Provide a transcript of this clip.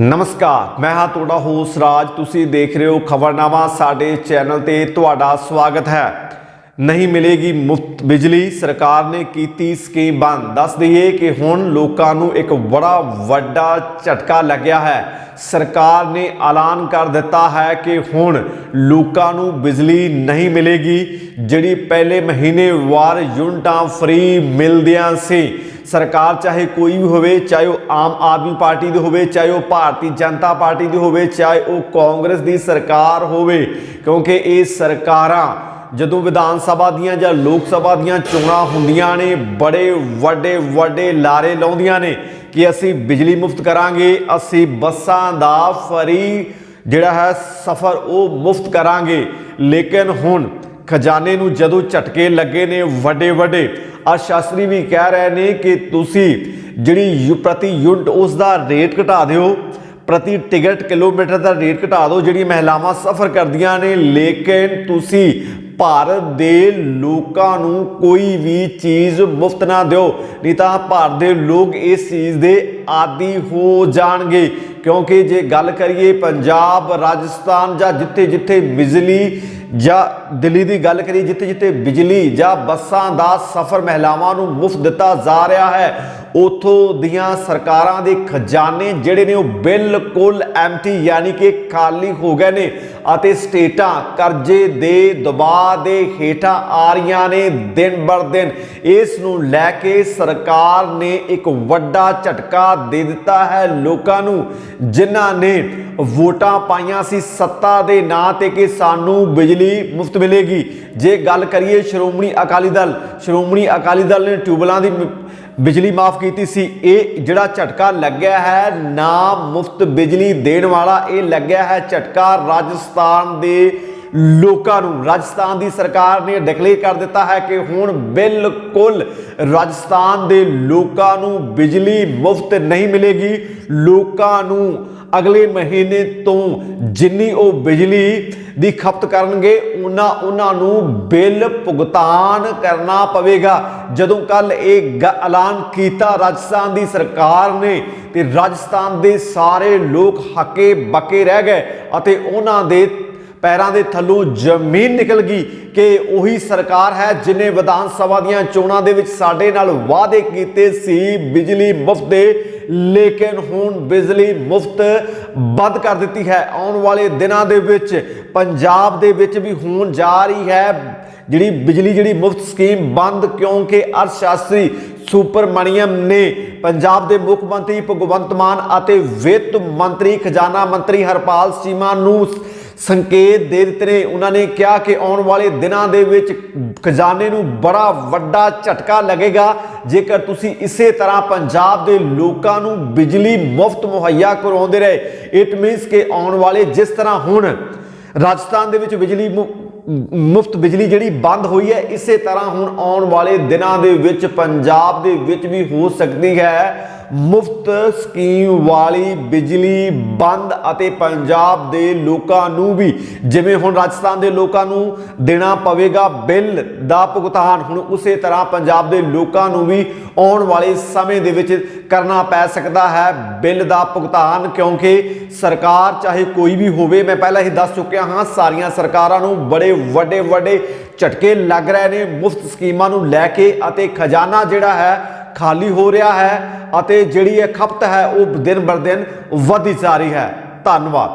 ਨਮਸਕਾਰ, ਮੈਂ ਹਾਂ ਤੁਹਾਡਾ ਹੋਸਟ ਰਾਜ। ਤੁਸੀਂ ਦੇਖ ਰਹੇ ਹੋ ਖਬਰਨਾਮਾ ਸਾਡੇ ਚੈਨਲ ਤੇ। ਤੁਹਾਡਾ ਸਵਾਗਤ ਹੈ। ਨਹੀਂ ਮਿਲੇਗੀ ਮੁਫਤ ਬਿਜਲੀ। ਸਰਕਾਰ ਨੇ ਕੀਤੀ ਸਕੀਮ ਬੰਦ। ਦੱਸ ਦਈਏ ਕਿ ਹੁਣ ਲੋਕਾਂ ਨੂੰ ਇੱਕ ਬੜਾ ਵੱਡਾ ਝਟਕਾ ਲੱਗਿਆ ਹੈ। ਸਰਕਾਰ ਨੇ ਐਲਾਨ ਕਰ ਦਿੱਤਾ ਹੈ ਕਿ ਹੁਣ ਲੋਕਾਂ ਨੂੰ ਬਿਜਲੀ ਨਹੀਂ ਮਿਲੇਗੀ, ਜਿਹੜੀ ਪਹਿਲੇ ਮਹੀਨੇ ਵਾਰ ਯੂਨਿਟਾਂ ਫ੍ਰੀ ਮਿਲਦੀਆਂ ਸੀ। ਸਰਕਾਰ ਚਾਹੇ ਕੋਈ ਵੀ ਹੋਵੇ, ਚਾਹੇ ਉਹ ਆਮ ਆਦਮੀ ਪਾਰਟੀ ਦੀ ਹੋਵੇ, ਚਾਹੇ ਉਹ ਭਾਰਤੀ ਜਨਤਾ ਪਾਰਟੀ ਦੀ ਹੋਵੇ, ਚਾਹੇ ਉਹ ਕਾਂਗਰਸ ਦੀ ਸਰਕਾਰ ਹੋਵੇ, ਕਿਉਂਕਿ ਇਹ ਸਰਕਾਰਾਂ ਜਦੋਂ ਵਿਧਾਨ ਸਭਾ ਦੀਆਂ ਜਾਂ ਲੋਕ ਸਭਾ ਦੀਆਂ ਚੋਣਾਂ ਹੁੰਦੀਆਂ ਨੇ, ਬੜੇ ਵੱਡੇ ਵੱਡੇ ਲਾਰੇ ਲਾਉਂਦੀਆਂ ਨੇ ਕਿ ਅਸੀਂ ਬਿਜਲੀ ਮੁਫਤ ਕਰਾਂਗੇ, ਅਸੀਂ ਬੱਸਾਂ ਦਾ ਫਰੀ ਜਿਹੜਾ ਹੈ ਸਫ਼ਰ ਉਹ ਮੁਫਤ ਕਰਾਂਗੇ। ਲੇਕਿਨ ਹੁਣ ਖਜ਼ਾਨੇ ਨੂੰ ਜਦੋਂ ਝਟਕੇ ਲੱਗੇ ਨੇ ਵੱਡੇ ਵੱਡੇ ਆ ਸ਼ਾਸਤਰੀ ਵੀ ਕਹਿ ਰਹੇ ਨੇ ਕਿ ਤੁਸੀਂ ਜਿਹੜੀ ਯੂ- ਪ੍ਰਤੀ ਯੂਨਿਟ ਉਸ ਦਾ ਰੇਟ ਘਟਾ ਦਿਓ, ਪ੍ਰਤੀ ਟਿਕਟ ਕਿਲੋਮੀਟਰ ਦਾ ਰੇਟ ਘਟਾ ਦਿਓ, ਜਿਹੜੀਆਂ ਮਹਿਲਾਵਾਂ ਸਫ਼ਰ ਕਰਦੀਆਂ ਨੇ। ਲੇਕਿਨ ਤੁਸੀਂ ਭਾਰਤ ਦੇ ਲੋਕਾਂ ਨੂੰ ਕੋਈ ਵੀ ਚੀਜ਼ ਮੁਫਤ ਨਾ ਦਿਓ, ਨਹੀਂ ਤਾਂ ਭਾਰਤ ਦੇ ਲੋਕ ਇਸ ਚੀਜ਼ ਦੇ ਆਦੀ ਹੋ ਜਾਣਗੇ। ਕਿਉਂਕਿ ਜੇ ਗੱਲ ਕਰੀਏ ਪੰਜਾਬ, ਰਾਜਸਥਾਨ ਜਾਂ ਜਿੱਥੇ ਜਿੱਥੇ ਬਿਜਲੀ ਜਾਂ ਦਿੱਲੀ ਦੀ ਗੱਲ ਕਰੀਏ, ਜਿੱਥੇ ਜਿੱਥੇ ਬਿਜਲੀ ਜਾਂ ਬੱਸਾਂ ਦਾ ਸਫ਼ਰ ਮਹਿਲਾਵਾਂ ਨੂੰ ਮੁਫਤ ਦਿੱਤਾ ਜਾ ਰਿਹਾ ਹੈ, ਉਥੋਂ ਦੀਆਂ ਸਰਕਾਰਾਂ ਦੇ ਖਜ਼ਾਨੇ ਜਿਹੜੇ ਨੇ ਉਹ ਬਿਲਕੁਲ ਐਮਟੀ ਯਾਨੀ ਕਿ ਖਾਲੀ ਹੋ ਗਏ ਨੇ ਅਤੇ ਸਟੇਟਾਂ ਕਰਜ਼ੇ ਦੇ ਦਬਾਅ ਦੇ ਹੇਠਾਂ ਆ ਰਹੀਆਂ ਨੇ ਦਿਨ ਬਰ ਦਿਨ। ਇਸ ਨੂੰ ਲੈ ਕੇ ਸਰਕਾਰ ਨੇ ਇੱਕ ਵੱਡਾ ਝਟਕਾ ਦੇ ਦਿੱਤਾ ਹੈ ਲੋਕਾਂ ਨੂੰ ਜਿਨ੍ਹਾਂ ਨੇ ਵੋਟਾਂ ਪਾਈਆਂ ਸੀ ਸੱਤਾ ਦੇ ਨਾਂ ਤੇ ਕਿ ਸਾਨੂੰ ਬਿਜਲੀ ਮੁਫਤ ਮਿਲੇਗੀ। ਜੇ ਗੱਲ ਕਰੀਏ ਸ਼੍ਰੋਮਣੀ ਅਕਾਲੀ ਦਲ, ਸ਼੍ਰੋਮਣੀ ਅਕਾਲੀ ਦਲ ਨੇ ਟਿਊਬਲਾਂ ਦੀ ਬਿਜਲੀ ਮਾਫ ਕੀਤੀ ਸੀ। ਇਹ ਜਿਹੜਾ ਝਟਕਾ ਲੱਗਿਆ ਹੈ, ਨਾ ਮੁਫਤ ਬਿਜਲੀ ਦੇਣ ਵਾਲਾ, ਇਹ ਲੱਗਿਆ ਹੈ ਝਟਕਾ ਰਾਜਸਥਾਨ ਦੇ ਲੋਕਾਂ ਨੂੰ ਰਾਜਸਥਾਨ ਦੀ ਸਰਕਾਰ ਨੇ ਡਿਕਲੇਅਰ ਕਰ ਦਿੱਤਾ ਹੈ ਕਿ ਹੁਣ ਬਿਲਕੁਲ ਰਾਜਸਥਾਨ ਦੇ ਲੋਕਾਂ ਨੂੰ ਬਿਜਲੀ ਮੁਫਤ ਨਹੀਂ ਮਿਲੇਗੀ। ਲੋਕਾਂ ਨੂੰ ਅਗਲੇ ਮਹੀਨੇ ਤੋਂ ਜਿੰਨੀ ਉਹ ਬਿਜਲੀ ਦੀ ਖਪਤ ਕਰਨਗੇ, ਉਹਨਾਂ ਉਹਨਾਂ ਨੂੰ ਬਿੱਲ ਭੁਗਤਾਨ ਕਰਨਾ ਪਵੇਗਾ। ਜਦੋਂ ਕੱਲ ਇਹ ਗ- ਐਲਾਨ ਕੀਤਾ ਰਾਜਸਥਾਨ ਦੀ ਸਰਕਾਰ ਨੇ, ਤੇ ਰਾਜਸਥਾਨ ਦੇ ਸਾਰੇ ਲੋਕ ਹੱਕੇ ਬੱਕੇ ਰਹਿ ਗਏ ਅਤੇ ਉਹਨਾਂ ਦੇ ਪੈਰਾਂ ਦੇ ਥੱਲੋਂ ਜ਼ਮੀਨ ਨਿਕਲ ਗਈ ਕਿ ਉਹੀ ਸਰਕਾਰ ਹੈ ਜਿਨੇ ਵਿਧਾਨ ਸਭਾ ਦੀਆਂ ਚੋਣਾਂ ਦੇ ਵਿੱਚ ਸਾਡੇ ਨਾਲ ਵਾਅਦੇ ਕੀਤੇ ਸੀ, ਬਿਜਲੀ ਮੁਫਤ ਦੇ, ਲੇਕਿਨ ਹੁਣ ਬਿਜਲੀ ਮੁਫਤ ਬੰਦ ਕਰ ਦਿੱਤੀ ਹੈ। ਆਉਣ ਵਾਲੇ ਦਿਨਾਂ ਦੇ ਵਿੱਚ ਪੰਜਾਬ ਦੇ ਵਿੱਚ ਵੀ ਹੋਣ ਜਾ ਰਹੀ ਹੈ ਜਿਹੜੀ ਬਿਜਲੀ ਜਿਹੜੀ ਮੁਫਤ ਸਕੀਮ ਬੰਦ, ਕਿਉਂਕਿ ਅਰਥਸ਼ਾਸਤਰੀ ਸੁਪਰਮਣੀਅਮ ਨੇ ਪੰਜਾਬ ਦੇ ਮੁੱਖ ਮੰਤਰੀ ਭਗਵੰਤ ਮਾਨ ਅਤੇ ਵਿੱਤ ਮੰਤਰੀ, ਖਜ਼ਾਨਾ ਮੰਤਰੀ ਹਰਪਾਲ ਚੀਮਾ ਨੂੰ ਸੰਕੇਤ ਦੇ ਦਿੱਤੇ ਨੇ। ਉਹਨਾਂ ਨੇ ਕਿਹਾ ਕਿ ਆਉਣ ਵਾਲੇ ਦਿਨਾਂ ਦੇ ਵਿੱਚ ਖਜ਼ਾਨੇ ਨੂੰ ਬੜਾ ਵੱਡਾ ਝਟਕਾ ਲੱਗੇਗਾ। ਜੇਕਰ ਤੁਸੀਂ ਇਸੇ ਤਰ੍ਹਾਂ ਪੰਜਾਬ ਦੇ ਲੋਕਾਂ ਨੂੰ ਬਿਜਲੀ ਮੁਫਤ ਮੁਹੱਈਆ ਕਰਵਾਉਂਦੇ ਰਹੇ ਇਟ ਮੀਨਸ ਕਿ ਆਉਣ ਵਾਲੇ ਜਿਸ ਤਰ੍ਹਾਂ ਹੁਣ ਰਾਜਸਥਾਨ ਦੇ ਵਿੱਚ ਬਿਜਲੀ ਮੁ- ਮੁਫਤ ਬਿਜਲੀ ਜਿਹੜੀ ਬੰਦ ਹੋਈ ਹੈ, ਇਸੇ ਤਰ੍ਹਾਂ ਹੁਣ ਆਉਣ ਵਾਲੇ ਦਿਨਾਂ ਦੇ ਵਿੱਚ ਪੰਜਾਬ ਦੇ ਵਿੱਚ ਵੀ ਹੋ ਸਕਦੀ ਹੈ। ਮੁਫਤ ਸਕੀਮ ਵਾਲੀ ਬਿਜਲੀ ਬੰਦ ਅਤੇ ਪੰਜਾਬ ਦੇ ਲੋਕਾਂ ਨੂੰ ਵੀ। ਜਿਵੇਂ ਹੁਣ ਰਾਜਸਥਾਨ ਦੇ ਲੋਕਾਂ ਨੂੰ ਦੇਣਾ ਪਵੇਗਾ ਬਿੱਲ ਦਾ ਭੁਗਤਾਨ, ਹੁਣ ਉਸੇ ਤਰ੍ਹਾਂ ਪੰਜਾਬ ਦੇ ਲੋਕਾਂ ਨੂੰ ਵੀ ਆਉਣ ਵਾਲੇ ਸਮੇਂ ਦੇ ਵਿੱਚ ਕਰਨਾ ਪੈ ਸਕਦਾ ਹੈ ਬਿੱਲ ਦਾ ਭੁਗਤਾਨ, ਕਿਉਂਕਿ ਸਰਕਾਰ ਚਾਹੇ ਕੋਈ ਵੀ ਹੋਵੇ, ਮੈਂ ਪਹਿਲਾਂ ਹੀ ਦੱਸ ਚੁੱਕਿਆ ਹਾਂ, ਸਾਰੀਆਂ ਸਰਕਾਰਾਂ ਨੂੰ ਬੜੇ ਵੱਡੇ ਵੱਡੇ ਝਟਕੇ ਲੱਗ ਰਹੇ ਨੇ ਮੁਫਤ ਸਕੀਮਾਂ ਨੂੰ ਲੈ ਕੇ ਅਤੇ ਖਜ਼ਾਨਾ ਜਿਹੜਾ ਹੈ ਖਾਲੀ ਹੋ ਰਿਹਾ ਹੈ ਅਤੇ ਜਿਹੜੀ ਇਹ ਖਪਤ ਹੈ ਉਹ ਦਿਨ ਬਰ ਦਿਨ ਵਧਦੀ ਜਾ ਰਹੀ ਹੈ। ਧੰਨਵਾਦ।